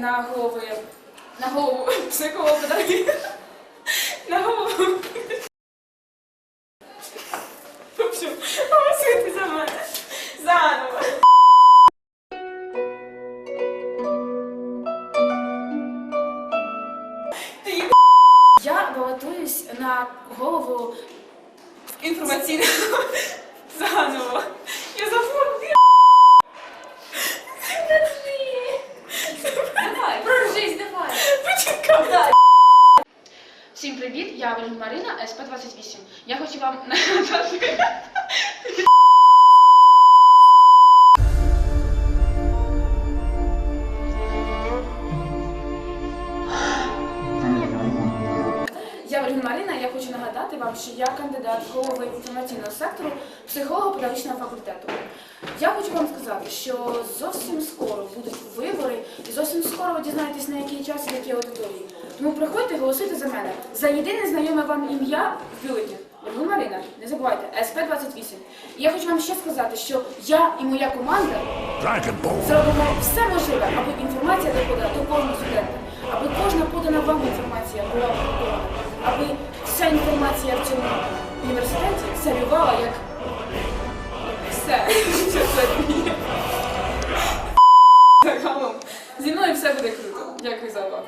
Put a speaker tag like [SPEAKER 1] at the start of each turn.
[SPEAKER 1] на голови на голову психолога педагогів. На голову. Голосуйте за мене. Заново. Я балотуюсь на голову інформаційного заново. Вальгін Марина, СП-28. Я хочу вам. Я Вальгін Марина, я хочу нагадати вам, що я кандидат голови інформаційного сектору психолого-педагогічного факультету. Я хочу вам сказати, що зовсім скоро будуть вибори, і зовсім скоро ви дізнаєтесь на який час і в якій аудиторії. Тому приходьте голосуйте за мене. За єдине знайоме вам ім'я в бюлетні. Льву Марина, не забувайте, СП-28. І я хочу вам ще сказати, що я і моя команда зробимо все можливе, аби інформація доходила до кожного студента, аби кожна подана вам інформація була аби вся інформація в цьому університеті царювала як все, це є. Зі мною все буде круто. Дякую за увагу.